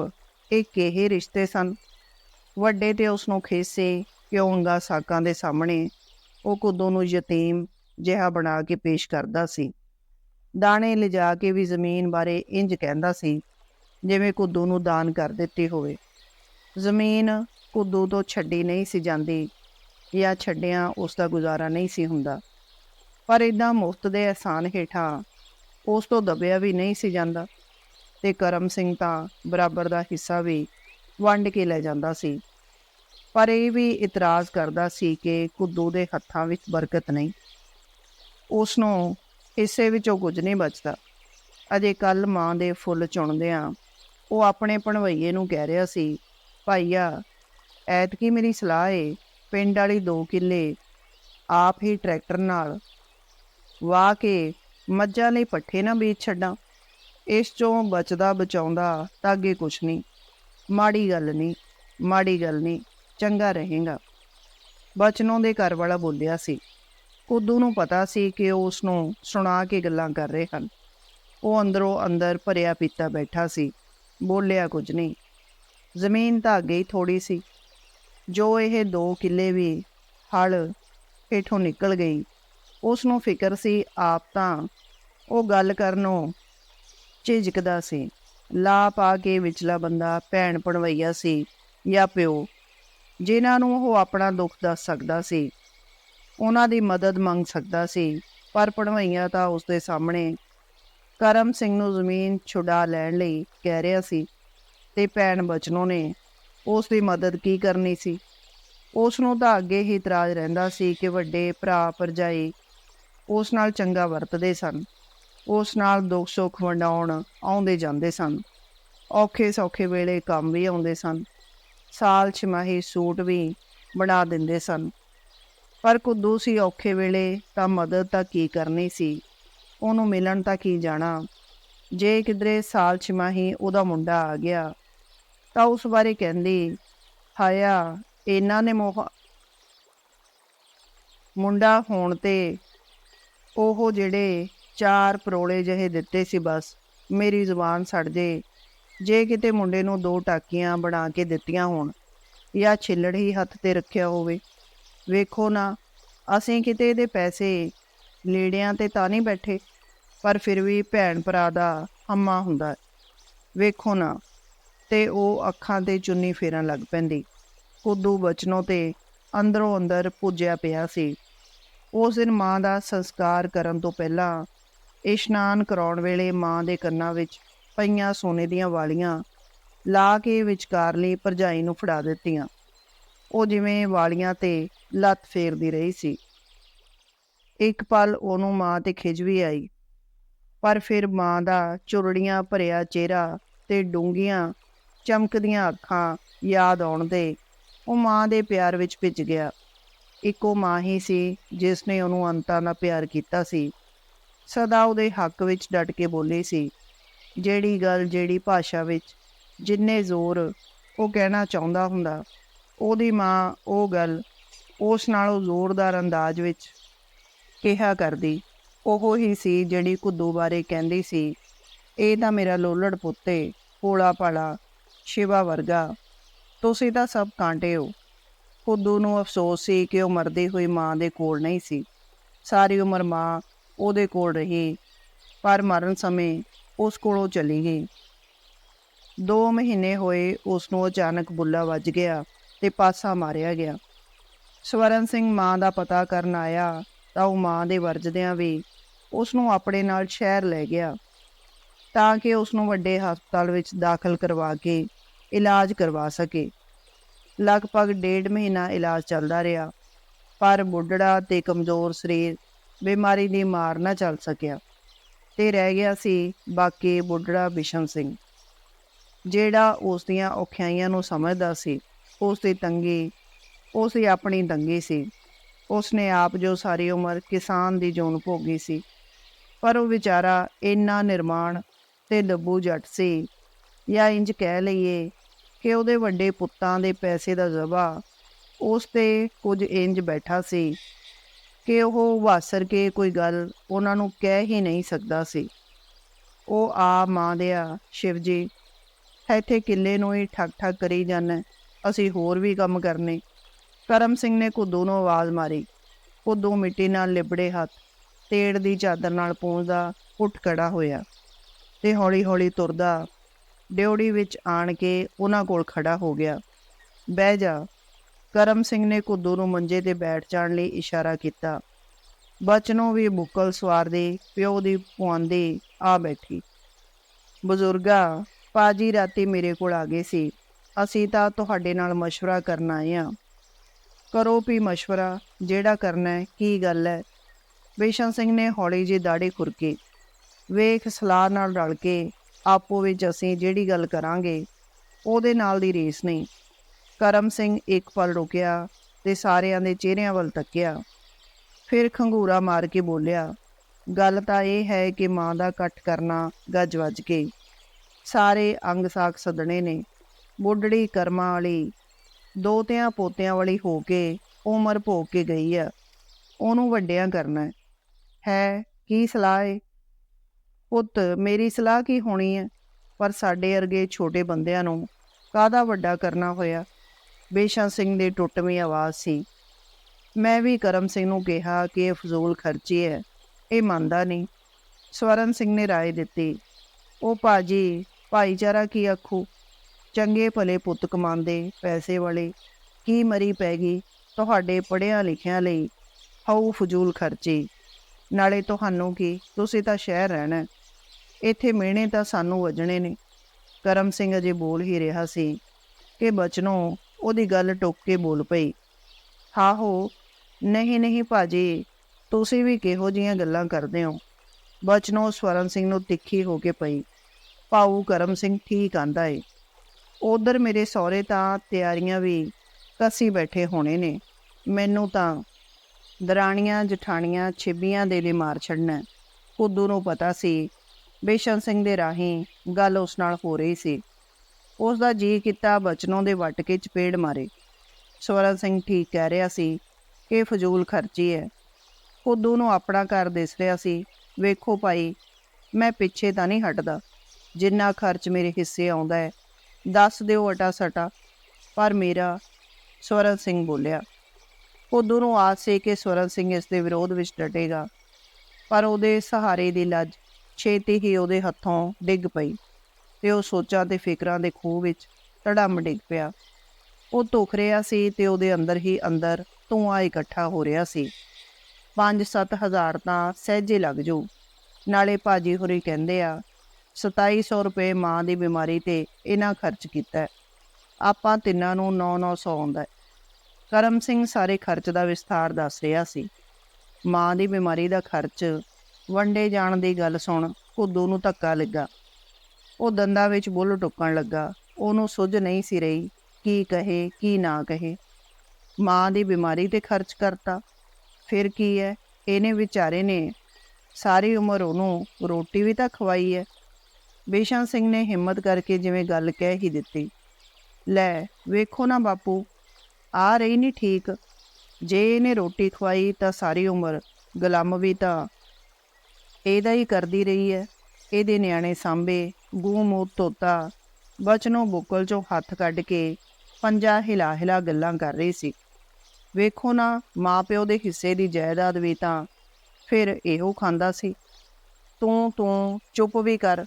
ਇਹ ਕਿਹੇ ਰਿਸ਼ਤੇ ਸਨ? ਵੱਡੇ ਤੇ ਉਸ ਨੂੰ ਖੇਸੇ ਕਿਉਂਗਾ ਸਾਕਾਂ ਦੇ ਸਾਹਮਣੇ? ਉਹ ਕੁੱਦੂ ਨੂੰ ਯਤੀਮ ਜਿਹਾ ਬਣਾ ਕੇ ਪੇਸ਼ ਕਰਦਾ ਸੀ। ਦਾਣੇ ਲਿਜਾ ਕੇ ਵੀ ਜ਼ਮੀਨ ਬਾਰੇ ਇੰਜ ਕਹਿੰਦਾ ਸੀ, ਜਿਵੇਂ ਕੁੱਦੂ ਨੂੰ ਦਾਨ ਕਰ ਦਿੱਤੀ ਹੋਵੇ। ਜ਼ਮੀਨ ਕੁੱਦੂ ਤੋਂ ਛੱਡੀ ਨਹੀਂ ਸੀ ਜਾਂਦੀ ਜਾਂ ਛੱਡਿਆਂ ਉਸ ਦਾ ਗੁਜ਼ਾਰਾ ਨਹੀਂ ਸੀ ਹੁੰਦਾ। ਪਰ ਇਦਾਂ ਮੁਫਤ ਦੇ ਅਹਿਸਾਨ ਹੇਠਾਂ ਉਸ ਤੋਂ ਦਬਿਆ ਵੀ ਨਹੀਂ ਸੀ ਜਾਂਦਾ ਤੇ ਕਰਮ ਸਿੰਘ ਤਾਂ ਬਰਾਬਰ ਦਾ ਹਿੱਸਾ ਵੀ ਵੰਡ ਕੇ ਲੈ ਜਾਂਦਾ ਸੀ। ਪਰ ਇਹ ਵੀ ਇਤਰਾਜ਼ ਕਰਦਾ ਸੀ ਕਿ ਕੁੱਦੂ ਦੇ ਹੱਥਾਂ ਵਿੱਚ ਬਰਕਤ ਨਹੀਂ। ਉਸ ਨੂੰ ਹਿੱਸੇ ਵਿੱਚੋਂ ਕੁਝ ਨਹੀਂ ਬਚਦਾ। ਅਜੇ ਕੱਲ ਮਾਂ ਦੇ ਫੁੱਲ ਚੁਣਦਿਆਂ ਉਹ ਆਪਣੇ ਭਣਵਈਏ ਨੂੰ ਕਹਿ ਰਿਹਾ ਸੀ, ਭਾਈਆ ਐਤਕੀ ਮੇਰੀ ਸਲਾਹ ਏ, ਪਿੰਡ ਵਾਲੀ 2 ਕਿੱਲੇ, ਆਪ ਹੀ ਟਰੈਕਟਰ ਨਾਲ। ਵਾਹ ਕੇ ਮੱਝਾਂ ਲਈ ਪੱਠੇ ਨਾ ਬੀਜ ਛੱਡਾਂ। ਇਸ ਚੋਂ ਬਚਦਾ ਬਚਾਉਂਦਾ ਤਾਂ ਅੱਗੇ ਕੁਛ ਨਹੀਂ। ਮਾੜੀ ਗੱਲ ਨਹੀਂ, ਮਾੜੀ ਗੱਲ ਨਹੀਂ, ਚੰਗਾ ਰਹੇਗਾ। ਬਚਨੋਂ ਦੇ ਘਰ ਵਾਲਾ ਬੋਲਿਆ ਸੀ। ਕੁੱਦੂ ਨੂੰ ਪਤਾ ਸੀ ਕਿ ਉਹ ਉਸ ਨੂੰ ਸੁਣਾ ਕੇ ਗੱਲਾਂ ਕਰ ਰਹੇ ਹਨ। ਉਹ ਅੰਦਰੋਂ ਅੰਦਰ ਭਰਿਆ ਪੀਤਾ ਬੈਠਾ ਸੀ। ਬੋਲਿਆ ਕੁਝ ਨਹੀਂ। ਜ਼ਮੀਨ ਤਾਂ ਅੱਗੇ ਹੀ ਥੋੜੀ ਸੀ। ਜੋ ਇਹ ਦੋ ਕਿੱਲੇ ਵੀ ਹਲ ਹੇਠੋਂ ਨਿਕਲ ਗਈ ਉਸ ਨੂੰ ਫਿਕਰ ਸੀ ਆਪ ਤਾਂ। ਉਹ ਗੱਲ ਕਰਨੋਂ ਝਿਜਕਦਾ ਸੀ। ਲਾ ਪਾ ਕੇ ਵਿਚਲਾ ਬੰਦਾ ਭੈਣ ਪਣਵਈਆ ਸੀ ਜਾਂ ਪਿਓ, ਜਿਨ੍ਹਾਂ ਨੂੰ ਉਹ ਆਪਣਾ ਦੁੱਖ ਦੱਸ ਸਕਦਾ ਸੀ। ਉਹਨਾਂ ਦੀ ਮਦਦ ਮੰਗ ਸਕਦਾ ਸੀ, ਪਰ ਪਣਵਈਆ ਤਾਂ ਉਸ ਦੇ ਸਾਹਮਣੇ ਕਰਮ ਸਿੰਘ ਨੂੰ ਜ਼ਮੀਨ ਛੁਡਾ ਲੈਣ ਲਈ ਕਹਿ ਰਿਹਾ ਸੀ ਤੇ ਭੈਣ ਬਚਨੋਂ ਨੇ ਉਸ ਦੀ ਮਦਦ ਕੀ ਕਰਨੀ ਸੀ? ਉਸ ਨੂੰ ਤਾਂ ਅੱਗੇ ਹੀ ਇਤਰਾਜ਼ ਰਹਿੰਦਾ ਸੀ ਕਿ ਵੱਡੇ ਭਰਾ ਭਰਜਾਈ ਉਸ ਨਾਲ ਚੰਗਾ ਵਰਤਦੇ ਸਨ। ਉਸ ਨਾਲ ਦੁੱਖ ਸੁੱਖ ਵੰਡਾਉਣ ਆਉਂਦੇ ਜਾਂਦੇ ਸਨ। ਔਖੇ ਸੌਖੇ ਵੇਲੇ ਕੰਮ ਵੀ ਆਉਂਦੇ ਸਨ। ਸਾਲ ਛਮਾਹੀ ਸੂਟ ਵੀ ਬਣਾ ਦਿੰਦੇ ਸਨ। ਪਰ ਕੁੱਦੂ ਸੀ ਔਖੇ ਵੇਲੇ ਤਾਂ ਮਦਦ ਤਾਂ ਕੀ ਕਰਨੀ ਸੀ? ਉਹਨੂੰ ਮਿਲਣ ਤਾਂ ਕੀ ਜਾਣਾ? ਜੇ ਕਿਧਰੇ ਸਾਲ ਛਮਾਹੀ ਉਹਦਾ ਮੁੰਡਾ ਆ ਗਿਆ ਤਾਂ ਉਸ ਬਾਰੇ ਕਹਿੰਦੀ, ਹਾਇਆ, ਇਹਨਾਂ ਨੇ ਮੋਹ ਮੁੰਡਾ ਹੋਣ ਤੇ ਉਹ ਜਿਹੜੇ ਚਾਰ ਪਰੋਲੇ ਜਿਹੇ ਦਿੱਤੇ ਸੀ ਬਸ, ਮੇਰੀ ਜ਼ੁਬਾਨ ਸੜ ਜੇ। ਜੇ ਕਿਤੇ ਮੁੰਡੇ ਨੂੰ ਦੋ ਟਾਕੀਆਂ ਬਣਾ ਕੇ ਦਿੱਤੀਆਂ ਹੋਣ ਜਾਂ ਛਿੱਲੜ ਹੀ ਹੱਥ ਤੇ ਰੱਖਿਆ ਹੋਵੇ, ਵੇਖੋ ਨਾ, ਅਸੀਂ ਕਿਤੇ ਇਹਦੇ ਪੈਸੇ ਲੀੜਿਆਂ ਤੇ ਤਾਂ ਨਹੀਂ ਬੈਠੇ, ਪਰ ਫਿਰ ਵੀ ਭੈਣ ਭਰਾ ਦਾ ਅੰਮਾ ਹੁੰਦਾ। ਵੇਖੋ ਨਾ ਤੇ ਉਹ ਅੱਖਾਂ ਤੇ ਚੁੰਨੀ ਫੇਰਨ ਲੱਗ ਪੈਂਦੀ। ਕੁੱਦੂ ਬਚਨੋਂ ਤੇ ਅੰਦਰੋਂ ਅੰਦਰ ਪੁੱਜਿਆ ਪਿਆ ਸੀ। ਉਸ ਦਿਨ ਮਾਂ ਦਾ ਸੰਸਕਾਰ ਕਰਨ ਤੋਂ ਪਹਿਲਾਂ ਇਸ਼ਨਾਨ ਕਰਾਉਣ ਵੇਲੇ ਮਾਂ ਦੇ ਕੰਨਾਂ ਵਿੱਚ ਪਈਆਂ ਸੋਨੇ ਦੀਆਂ ਵਾਲੀਆਂ ਲਾ ਕੇ ਵਿਚਕਾਰਲੀ ਭਰਜਾਈ ਨੂੰ ਫੜਾ ਦਿੱਤੀਆਂ। ਉਹ ਜਿਵੇਂ ਵਾਲੀਆਂ ਤੇ ਲੱਤ ਫੇਰਦੀ ਰਹੀ ਸੀ। ਇੱਕ ਪਲ ਉਹਨੂੰ ਮਾਂ ਤੇ ਖਿਜ ਵੀ ਆਈ। ਪਰ ਫਿਰ ਮਾਂ ਦਾ ਚੁਰੜੀਆਂ ਭਰਿਆ ਚਿਹਰਾ ਤੇ ਡੂੰਘੀਆਂ ਚਮਕਦੀਆਂ ਅੱਖਾਂ ਯਾਦ ਆਉਣ ਦੇ, ਉਹ ਮਾਂ ਦੇ ਪਿਆਰ ਵਿੱਚ ਭਿੱਜ ਗਿਆ। ਇੱਕੋ ਮਾਂ ਹੀ ਸੀ ਜਿਸ ਨੇ ਉਹਨੂੰ ਅੰਤਾਂ ਦਾ ਪਿਆਰ ਕੀਤਾ ਸੀ। ਸਦਾ ਉਹਦੇ ਹੱਕ ਵਿੱਚ ਡਟ ਕੇ ਬੋਲੀ ਸੀ। ਜਿਹੜੀ ਗੱਲ ਜਿਹੜੀ ਭਾਸ਼ਾ ਵਿੱਚ ਜਿੰਨੇ ਜ਼ੋਰ ਉਹ ਕਹਿਣਾ ਚਾਹੁੰਦਾ ਹੁੰਦਾ, ਉਹਦੀ ਮਾਂ ਉਹ ਗੱਲ ਉਸ ਨਾਲੋਂ ਜ਼ੋਰਦਾਰ ਅੰਦਾਜ਼ ਵਿੱਚ ਕਿਹਾ ਕਰਦੀ। ਉਹ ਹੀ ਸੀ ਜਿਹੜੀ ਕੁੱਦੂ ਬਾਰੇ ਕਹਿੰਦੀ ਸੀ, ਇਹ ਤਾਂ ਮੇਰਾ ਲੋਲੜ ਪੁੱਤੇ ਭੋਲਾ ਭਾਲਾ ਸ਼ਿਵਾ ਵਰਗਾ। ਤੁਸੀਂ ਤਾਂ ਸਭ ਕਾਂਟੇ ਹੋ। ਕੁੱਦੂ ਨੂੰ ਅਫਸੋਸ ਸੀ ਕਿ ਉਹ ਮਰਦੀ ਹੋਈ ਮਾਂ ਦੇ ਕੋਲ ਨਹੀਂ ਸੀ। ਸਾਰੀ ਉਮਰ ਮਾਂ ਉਹਦੇ ਕੋਲ ਰਹੀ, ਪਰ ਮਰਨ ਸਮੇਂ ਉਸ ਕੋਲੋਂ ਚਲੀ ਗਈ। 2 ਮਹੀਨੇ ਹੋਏ ਉਸ ਨੂੰ ਅਚਾਨਕ ਬੁੱਲਾ ਵੱਜ ਗਿਆ ਤੇ ਪਾਸਾ ਮਾਰਿਆ ਗਿਆ। ਸਵਰਨ ਸਿੰਘ ਮਾਂ ਦਾ ਪਤਾ ਕਰਨ ਆਇਆ ਤਾਂ ਉਹ ਮਾਂ ਦੇ ਵਰਜਦਿਆਂ ਵੀ ਉਸ ਨੂੰ ਆਪਣੇ ਨਾਲ ਸ਼ਹਿਰ ਲੈ ਗਿਆ, ਤਾਂ ਕਿ ਉਸ ਨੂੰ ਵੱਡੇ ਹਸਪਤਾਲ ਵਿੱਚ ਦਾਖਲ ਕਰਵਾ ਕੇ ਇਲਾਜ ਕਰਵਾ ਸਕੇ। ਲਗਭਗ ਡੇਢ ਮਹੀਨਾ ਇਲਾਜ ਚੱਲਦਾ ਰਿਹਾ, ਪਰ ਬੁੱਢੜਾ ਤੇ ਕਮਜ਼ੋਰ ਸਰੀਰ ਬਿਮਾਰੀ ਦੀ ਮਾਰ ਨਾ ਚੱਲ ਸਕਿਆ ਤੇ ਰਹਿ ਗਿਆ ਸੀ ਬਾਕੀ ਬੁੱਢੜਾ ਬਿਸ਼ਨ ਸਿੰਘ। ਜਿਹੜਾ ਉਸ ਦੀਆਂ ਔਖਿਆਈਆਂ ਨੂੰ ਸਮਝਦਾ ਸੀ, ਉਸ ਦੀ ਤੰਗੀ, ਉਸ ਦੀ ਆਪਣੀ ਤੰਗੀ ਸੀ। ਉਸ ਨੇ ਆਪ ਜੋ ਸਾਰੀ ਉਮਰ ਕਿਸਾਨ ਦੀ ਜੂਨ ਭੋਗੀ ਸੀ, ਪਰ ਉਹ ਵਿਚਾਰਾ ਇੰਨਾ ਨਿਰਮਾਣ ਤੇ ਲੱਭੂ ਜੱਟ ਸੀ, ਜਾਂ ਇੰਜ ਕਹਿ ਲਈਏ ਕਿ ਉਹਦੇ ਵੱਡੇ ਪੁੱਤਾਂ ਦੇ ਪੈਸੇ ਦਾ ਜ਼ਬਾ ਉਸ ਤੇ ਕੁਝ ਇੰਜ ਬੈਠਾ ਸੀ ਕਿ ਉਹ ਵਾਸਰ ਕੇ ਕੋਈ ਗੱਲ ਉਹਨਾਂ ਨੂੰ ਕਹਿ ਹੀ ਨਹੀਂ ਸਕਦਾ ਸੀ। ਉਹ ਆ ਮਾਂ ਦਿਆ ਸ਼ਿਵ ਜੀ। ਇੱਥੇ ਕਿੱਲੇ ਨੂੰ ਹੀ ਠੱਕ ਠੱਕ ਕਰੀ ਜਾਂਦਾ ਅਸੀਂ ਹੋਰ ਵੀ ਕੰਮ ਕਰਨੇ। ਕਰਮ ਸਿੰਘ ਨੇ ਕੁੱਦੂ ਨੂੰ ਆਵਾਜ਼ ਮਾਰੀ। ਕੁੱਦੂ ਮਿੱਟੀ ਨਾਲ ਲਿਬੜੇ ਹੱਥ, ਤੇੜ ਦੀ ਚਾਦਰ ਨਾਲ ਪੂੰਝਦਾ ਉੱਠ ਖੜਾ ਹੋਇਆ ਤੇ ਹੌਲੀ-ਹੌਲੀ ਤੁਰਦਾ ਡਿਉੜੀ ਵਿੱਚ ਆਣ ਕੇ ਉਹਨਾਂ ਕੋਲ ਖੜਾ ਹੋ ਗਿਆ ਬਹਿ ਜਾ ਕਰਮ ਸਿੰਘ ਨੇ ਕੁੱਦੂ ਨੂੰ ਮੰਜੇ ਤੇ ਬੈਠ ਜਾਣ ਲਈ ਇਸ਼ਾਰਾ ਕੀਤਾ ਬਚਨੋਂ ਵੀ ਬੁੱਕਲ ਸਵਾਰ ਦੇ ਪਿਓ ਦੀ ਪੁਆਂਦੀ ਆ ਬੈਠੀ ਬਜ਼ੁਰਗਾ ਪਾਜੀ ਰਾਤੀ ਮੇਰੇ ਕੋਲ ਆ ਗਏ ਸੀ ਅਸੀਂ ਤਾਂ ਤੁਹਾਡੇ ਨਾਲ مشورہ ਕਰਨ ਆਏ ਆ ਕਰੋ ਵੀ مشورہ ਜਿਹੜਾ ਕਰਨਾ ਹੈ ਕੀ ਗੱਲ ਹੈ ਬੇਸ਼ਨ ਸਿੰਘ ਨੇ ਹੌਲੀ ਜਿਹੀ ਦਾੜੀ ਖੁਰਕੀ ਵੇਖ ਸਲਾਹ ਨਾਲ ਰਲ ਕੇ ਆਪੋ ਵਿੱਚ ਅਸੀਂ ਜਿਹੜੀ ਗੱਲ ਕਰਾਂਗੇ, ਉਹਦੇ ਨਾਲ ਦੀ ਰੇਸ ਨਹੀਂ। ਕਰਮ ਸਿੰਘ ਇੱਕ ਪਲ ਰੁਕਿਆ ਤੇ ਸਾਰਿਆਂ ਦੇ ਚਿਹਰਿਆਂ ਵੱਲ ਤੱਕਿਆ। ਫਿਰ ਖੰਗੂਰਾ ਮਾਰ ਕੇ ਬੋਲਿਆ, ਗੱਲ ਤਾਂ ਇਹ ਹੈ ਕਿ ਮਾਂ ਦਾ ਇਕੱਠ ਕਰਨਾ ਗੱਜ ਵੱਜ ਕੇ। ਸਾਰੇ ਅੰਗ ਸਾਖ ਸਦਣੇ ਨੇ। ਬੁੱਢੜੀ ਕਰਮਾਂ ਵਾਲੀ ਦੋਤਿਆਂ ਪੋਤਿਆਂ ਵਾਲੀ ਹੋ ਕੇ ਉਮਰ ਭੋਗ ਕੇ ਗਈ ਆ। ਉਹਨੂੰ ਵੱਡਿਆਂ ਕਰਨਾ ਹੈ, ਕੀ ਸਲਾਹ ਏ? ਪੁੱਤ ਮੇਰੀ ਸਲਾਹ ਕੀ ਹੋਣੀ ਹੈ ਪਰ ਸਾਡੇ ਵਰਗੇ ਛੋਟੇ ਬੰਦਿਆਂ ਨੂੰ ਕਾਹਦਾ ਵੱਡਾ ਕਰਨਾ ਹੋਇਆ ਬੇਸ਼ਾ ਸਿੰਘ ਦੀ ਟੁੱਟਵੀਂ ਆਵਾਜ਼ ਸੀ ਮੈਂ ਵੀ ਕਰਮ ਸਿੰਘ ਨੂੰ ਕਿਹਾ ਕਿ ਇਹ ਫਜ਼ੂਲ ਖਰਚੀ ਹੈ ਇਹ ਮੰਨਦਾ ਨਹੀਂ ਸਵਰਨ ਸਿੰਘ ਨੇ رائے ਦਿੱਤੀ ਉਹ ਭਾਜੀ ਭਾਈਚਾਰਾ ਕੀ ਆਖੂ ਚੰਗੇ ਭਲੇ ਪੁੱਤ ਕਮਾਉਂਦੇ ਪੈਸੇ ਵਾਲੇ ਕੀ ਮਰੀ ਪੈ ਗਈ ਤੁਹਾਡੇ ਪੜਿਆ ਲਿਖਿਆਂ ਲਈ ਹਾਉ ਫਜ਼ੂਲ ਖਰਚੀ ਨਾਲੇ ਤੁਹਾਨੂੰ ਕੀ ਤੁਸੀਂ ਤਾਂ ਸ਼ਹਿਰ ਰਹਿਣਾ ਇੱਥੇ ਮਿਹਣੇ ਤਾਂ ਸਾਨੂੰ ਵਜਣੇ ਨੇ। ਕਰਮ ਸਿੰਘ ਅਜੇ ਬੋਲ ਹੀ ਰਿਹਾ ਸੀ ਕਿ ਬਚਨੋਂ, ਉਹਦੀ ਗੱਲ ਟੋਕ ਕੇ ਬੋਲ ਪਈ। ਹਾਹੋ ਨਹੀਂ ਨਹੀਂ ਭਾਜੀ, ਤੁਸੀਂ ਵੀ ਕਿਹੋ ਜੀਆਂ ਗੱਲਾਂ ਕਰਦੇ ਹੋ? ਬਚਨੋਂ ਸਵਰਨ ਸਿੰਘ ਨੂੰ ਤਿੱਖੀ ਹੋ ਕੇ ਪਈ। ਪਾਉ ਕਰਮ ਸਿੰਘ ਠੀਕ ਆਂਦਾ ਏ। ਉਧਰ ਮੇਰੇ ਸਹੁਰੇ ਤਾਂ ਤਿਆਰੀਆਂ ਵੀ ਕਸੀ ਬੈਠੇ ਹੋਣੇ ਨੇ। ਮੈਨੂੰ ਤਾਂ ਦਰਾਣੀਆਂ, ਜਠਾਣੀਆਂ, ਛਿੱਬੀਆਂ ਦੇ ਲਈ ਮਾਰ ਛੱਡਣਾ ਕੁੱਦੂ ਨੂੰ ਪਤਾ ਸੀ ਬੇਸ਼ਨ ਸਿੰਘ ਦੇ ਰਾਹੀਂ ਗੱਲ ਉਸ ਨਾਲ ਹੋ ਰਹੀ ਸੀ। ਉਸ ਦਾ ਜੀ ਕੀਤਾ ਬਚਨੋਂ ਦੇ ਵੱਟ ਕੇ ਚਪੇੜ ਮਾਰੇ। ਸਵਰਨ ਸਿੰਘ ਠੀਕ ਕਹਿ ਰਿਹਾ ਸੀ ਕਿ ਫਜ਼ੂਲ ਖਰਚੀ ਹੈ। ਕੁੱਦੂ ਨੂੰ ਆਪਣਾ ਘਰ ਦਿਸ ਰਿਹਾ ਸੀ। ਵੇਖੋ ਭਾਈ, ਮੈਂ ਪਿੱਛੇ ਤਾਂ ਨਹੀਂ ਹਟਦਾ। ਜਿੰਨਾ ਖਰਚ ਮੇਰੇ ਹਿੱਸੇ ਆਉਂਦਾ ਹੈ, ਦੱਸ ਦਿਓ ਅਟਾ ਸਟਾ ਪਰ ਮੇਰਾ, ਸਵਰਨ ਸਿੰਘ ਬੋਲਿਆ। ਕੁੱਦੂ ਨੂੰ ਆਸ ਸੀ ਕਿ ਸਵਰਨ ਸਿੰਘ ਇਸ ਦੇ ਵਿਰੋਧ ਵਿੱਚ ਡਟੇਗਾ। ਪਰ ਉਹਦੇ ਸਹਾਰੇ ਦੀ ਲੱਜ ਛੇਤੀ ਹੀ ਉਹਦੇ ਹੱਥੋਂ ਡਿੱਗ ਪਈ ਤੇ ਉਹ ਸੋਚਾਂ ਤੇ ਫਿਕਰਾਂ ਦੇ ਖੂਹ ਵਿੱਚ ਧੜਮ ਡਿੱਗ ਪਿਆ। ਉਹ ਧੁਖ ਰਿਹਾ ਸੀ ਤੇ ਉਹਦੇ ਅੰਦਰ ਹੀ ਅੰਦਰ ਧੂਆਂ ਇਕੱਠਾ ਹੋ ਰਿਹਾ ਸੀ। 5-7 ਹਜ਼ਾਰ ਤਾਂ ਸਹਿਜੇ ਲੱਗ ਜੂ ਨਾਲੇ ਭਾਜੀ ਹੋਰੀ ਕਹਿੰਦੇ ਆ 2700 ਰੁਪਏ ਮਾਂ ਦੀ ਬਿਮਾਰੀ ਤੇ ਇਹਨਾਂ ਖਰਚ ਕੀਤਾ ਆਪਾਂ ਤਿੰਨਾਂ ਨੂੰ 9-900 ਆਉਂਦਾ ਕਰਮ ਸਿੰਘ ਸਾਰੇ ਖਰਚ ਦਾ ਵਿਸਥਾਰ ਦੱਸ ਰਿਹਾ ਸੀ। ਮਾਂ ਦੀ ਬਿਮਾਰੀ ਦਾ ਖਰਚ ਵੰਡੇ ਜਾਣ ਦੀ ਗੱਲ ਸੁਣ ਕੁੱਦੂ ਨੂੰ ਧੱਕਾ ਲੱਗਾ। ਉਹ ਦੰਦਾਂ ਵਿੱਚ ਬੁੱਲ ਟੁੱਕਣ ਲੱਗਾ। ਉਹਨੂੰ ਸੁੱਝ ਨਹੀਂ ਸੀ ਰਹੀ ਕੀ ਕਹੇ, ਕੀ ਨਾ ਕਹੇ। ਮਾਂ ਦੀ ਬਿਮਾਰੀ ਤੇ ਖਰਚ ਕਰਤਾ। ਫਿਰ ਕੀ ਹੈ ਇਹਨੇ ਵਿਚਾਰੇ ਨੇ ਸਾਰੀ ਉਮਰ ਉਹਨੂੰ ਰੋਟੀ ਵੀ ਤਾਂ ਖਵਾਈ ਹੈ ਬੇਸ਼ਾਂ ਸਿੰਘ ਨੇ ਹਿੰਮਤ ਕਰਕੇ ਜਿਵੇਂ ਗੱਲ ਕਹਿ ਹੀ ਦਿੱਤੀ। ਲੈ, ਵੇਖੋ ਨਾ ਬਾਪੂ, ਆ ਰਹੀ ਨਹੀਂ ਠੀਕ। ਜੇ ਇਹਨੇ ਰੋਟੀ ਖਵਾਈ ਤਾਂ ਸਾਰੀ ਉਮਰ ਗੁਲਾਮ ਵੀ ਤਾਂ ਇਹਦਾ ਹੀ ਕਰਦੀ ਰਹੀ ਹੈ ਇਹਦੇ ਨਿਆਣੇ ਸਾਂਭੇ, ਗੂੰ ਮੂੰਹ ਤੋਤਾ ਬਚਨੋ ਬੁੱਕਲ ਚੋਂ ਹੱਥ ਕੱਢ ਕੇ ਪੰਜਾ ਹਿਲਾ ਹਿਲਾ ਗੱਲਾਂ ਕਰ ਰਹੀ ਸੀ। ਵੇਖੋ ਨਾ ਮਾਂ ਪਿਓ ਦੇ ਹਿੱਸੇ ਦੀ ਜਾਇਦਾਦ ਵੀ ਤਾਂ ਫਿਰ ਇਹੋ ਖਾਂਦਾ ਸੀ। ਤੂੰ ਤੂੰ ਚੁੱਪ ਵੀ ਕਰ।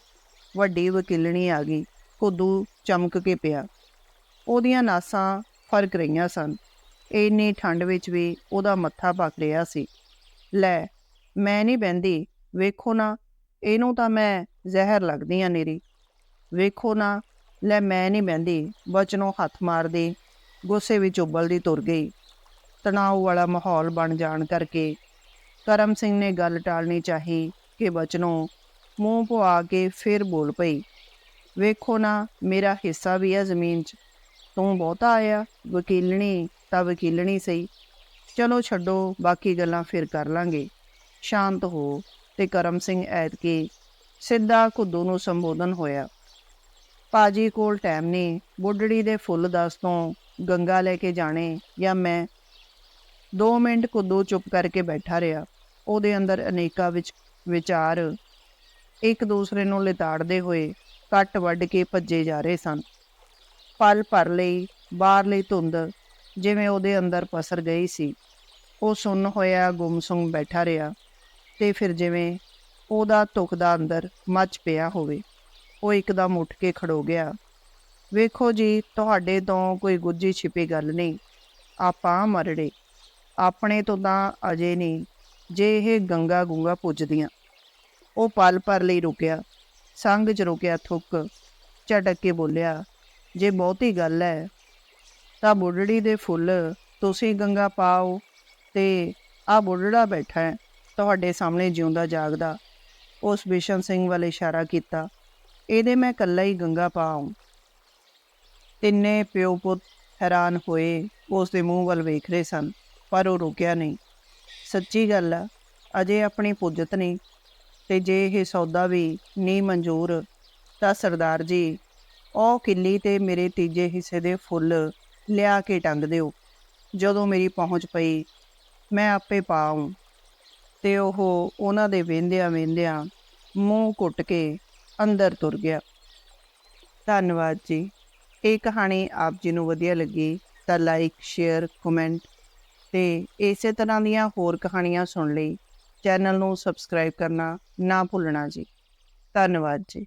ਵੱਡੀ ਵਕੀਲਣੀ ਆ ਗਈ, ਕੁੱਦੂ ਚਮਕ ਕੇ ਪਿਆ। ਉਹਦੀਆਂ ਨਾਸਾਂ ਫ਼ਰਕ ਰਹੀਆਂ ਸਨ। ਇੰਨੀ ਠੰਡ ਵਿੱਚ ਵੀ ਉਹਦਾ ਮੱਥਾ ਪੱਕ ਰਿਹਾ ਸੀ। ਲੈ, ਮੈਂ ਨਹੀਂ ਬਹਿੰਦੀ। ਵੇਖੋ ਨਾ, ਇਹਨੂੰ ਤਾਂ ਮੈਂ ਜ਼ਹਿਰ ਲੱਗਦੀ ਆ ਨੇਰੀ। ਵੇਖੋ ਨਾ, ਲੈ ਮੈਂ ਨਹੀਂ ਬਹਿੰਦੀ, ਬਚਨੋਂ ਹੱਥ ਮਾਰਦੇ, ਗੁੱਸੇ ਵਿੱਚ ਉਬਲਦੀ ਤੁਰ ਗਈ। ਤਣਾਅ ਵਾਲਾ ਮਾਹੌਲ ਬਣ ਜਾਣ ਕਰਕੇ ਕਰਮ ਸਿੰਘ ਨੇ ਗੱਲ ਟਾਲਣੀ ਚਾਹੀ ਕਿ ਬਚਨੋਂ ਮੂੰਹ ਪਵਾ ਕੇ ਫਿਰ ਬੋਲ ਪਈ, ਵੇਖੋ ਨਾ, ਮੇਰਾ ਹਿੱਸਾ ਵੀ ਹੈ ਜ਼ਮੀਨ 'ਚ। ਤੂੰ ਬਹੁਤਾ ਆਇਆ, ਵਕੀਲਣੀ, ਤਾਂ ਵਕੀਲਣੀ ਸਹੀ। ਚਲੋ ਛੱਡੋ, ਬਾਕੀ ਗੱਲਾਂ ਫਿਰ ਕਰ ਲਾਂਗੇ। ਸ਼ਾਂਤ ਹੋ ਤੇ ਕਰਮ ਸਿੰਘ ਐਤਕੀ ਸਿੱਧਾ ਕੁੱਦੂ ਨੂੰ ਸੰਬੋਧਨ ਹੋਇਆ। ਪਾਜੀ ਕੋਲ ਟਾਈਮ ਨਹੀਂ ਬੁੱਢੜੀ ਦੇ ਫੁੱਲ ਦੱਸ ਤੋਂ ਗੰਗਾ ਲੈ ਕੇ ਜਾਣੇ ਜਾਂ ਮੈਂ 2 ਮਿੰਟ ਕੁੱਦੂ ਚੁੱਪ ਕਰਕੇ ਬੈਠਾ ਰਿਹਾ। ਉਹਦੇ ਅੰਦਰ ਅਨੇਕਾਂ ਵਿੱਚ ਵਿਚਾਰ ਇੱਕ ਦੂਸਰੇ ਨੂੰ ਲਿਤਾੜਦੇ ਹੋਏ ਕੱਟ ਵੱਢ ਕੇ ਭੱਜੇ ਜਾ ਰਹੇ ਸਨ। ਪਲ ਭਰ ਲਈ ਬਾਹਰਲੀ ਧੁੰਦ ਜਿਵੇਂ ਉਹਦੇ ਅੰਦਰ ਪਸਰ ਗਈ ਸੀ। ਉਹ ਸੁੰਨ ਹੋਇਆ ਗੁੰਮਸੁੰਮ ਬੈਠਾ ਰਿਹਾ। ਤੇ ਫਿਰ ਜਿਵੇਂ ਉਹਦਾ ਤੁਖਦਾ ਅੰਦਰ ਮੱਚ ਪਿਆ ਹੋਵੇ, ਉਹ ਇੱਕਦਮ ਉੱਠ ਕੇ ਖੜੋ ਗਿਆ। ਵੇਖੋ ਜੀ, ਤੁਹਾਡੇ ਤੋਂ ਕੋਈ ਗੁੱਜੀ ਛਿਪੀ ਗੱਲ ਨਹੀਂ। ਆਪਾਂ ਮਰੜੇ। ਆਪਣੇ ਤੋਂ ਤਾਂ ਅਜੇ ਨਹੀਂ, ਜੇ ਇਹ ਗੰਗਾ ਗੁੰਗਾ ਪੁੱਜਦੀਆਂ। ਉਹ ਪਲ ਭਰ ਲਈ ਰੁਕਿਆ। ਸੰਗ ਚ ਰੁਕਿਆ ਥੁੱਕ। ਝਟਕ ਕੇ ਬੋਲਿਆ, ਜੇ ਬਹੁਤੀ ਗੱਲ ਹੈ ਤਾਂ ਬੁੱਢੜੀ ਦੇ ਫੁੱਲ ਤੁਸੀਂ ਗੰਗਾ ਪਾਓ ਤੇ ਆ ਬੁੱਢੜਾ ਬੈਠਾ ਹੈ ਤੁਹਾਡੇ ਸਾਹਮਣੇ ਜਿਉਂਦਾ ਜਾਗਦਾ, ਉਸ ਬਿਸ਼ਨ ਸਿੰਘ ਵੱਲ ਇਸ਼ਾਰਾ ਕੀਤਾ, ਇਹਦੇ ਮੈਂ ਕੱਲਾ ਹੀ ਗੰਗਾ ਪਾਉਂ ਤਿੰਨੇ ਪਿਓ ਪੁੱਤ ਹੈਰਾਨ ਹੋਏ, ਉਸ ਦੇ ਮੂੰਹ ਵੱਲ ਵੇਖ ਰਹੇ ਸਨ, ਪਰ ਉਹ ਰੁਕਿਆ ਨਹੀਂ। ਸੱਚੀ ਗੱਲ ਆ, ਅਜੇ ਆਪਣੀ ਪੁੱਜਤ ਨਹੀਂ, ਤੇ ਜੇ ਇਹ ਸੌਦਾ ਵੀ ਨਹੀਂ ਮਨਜ਼ੂਰ, ਤਾਂ ਸਰਦਾਰ ਜੀ, ਉਹ ਕਿੱਲੀ ਤੇ ਮੇਰੇ ਤੀਜੇ ਹਿੱਸੇ ਦੇ ਫੁੱਲ ਲਿਆ ਕੇ ਟੰਗ ਦਿਓ। ਜਦੋਂ ਮੇਰੀ ਪਹੁੰਚ ਪਈ, ਮੈਂ ਆਪੇ ਪਾਉਂ ਤੇ ਉਹ ਉਹਨਾਂ ਦੇ ਵੇਂਦਿਆਂ ਵੇਂਦਿਆਂ ਮੂੰਹ ਘੁੱਟ ਕੇ ਅੰਦਰ ਤੁਰ ਗਿਆ। ਧੰਨਵਾਦ ਜੀ। ਇਹ ਕਹਾਣੀ ਆਪ ਜੀ ਨੂੰ ਵਧੀਆ ਲੱਗੀ ਤਾਂ ਲਾਈਕ ਸ਼ੇਅਰ ਕਮੈਂਟ ਤੇ ਇਸੇ ਤਰ੍ਹਾਂ ਦੀਆਂ ਹੋਰ ਕਹਾਣੀਆਂ ਸੁਣ ਲਈ। ਚੈਨਲ ਨੂੰ ਸਬਸਕ੍ਰਾਈਬ ਕਰਨਾ ਨਾ ਭੁੱਲਣਾ ਜੀ। ਧੰਨਵਾਦ ਜੀ।